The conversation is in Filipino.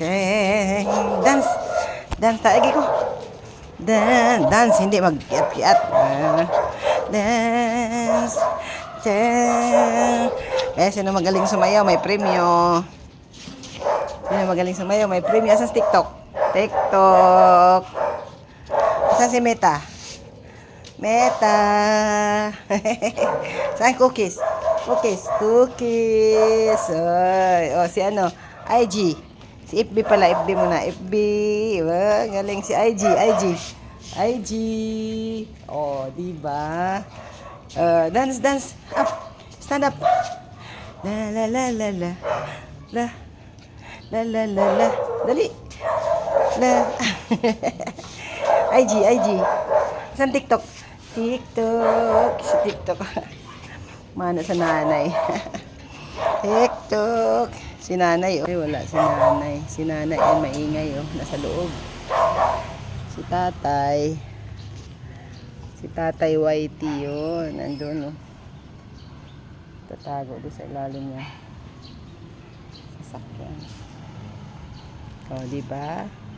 Cheng. Dance. Dance tayo ko. Dance. Dance. Hindi mag-kiat-kiat. Dance. Cheng. Eh, sino magaling sumayaw? May premyo. Sino magaling sumayaw? May premyo. Asan si TikTok? TikTok. Asan si Meta? Meta. Saan cookies? Cookies. Cookies. Oy. O, si ano? IG. Si FB pala. FB muna. FB. Oh, galing si IG. IG. IG. Oh, di ba? Uh, dance, dance. Up. Stand up. La la la la la. La. La la la la. Dali. La. IG, IG. Saan TikTok? TikTok. Sa TikTok. Mana sa nanay. TikTok. Si nanay, oh. Ay, wala si nanay. Si nanay ay maingay, oh. Nasa loob. Si tatay. Si tatay Whitey, yun. Nandun, oh. Tatago doon sa ilalim niya. Sasakyan. Oh, di ba?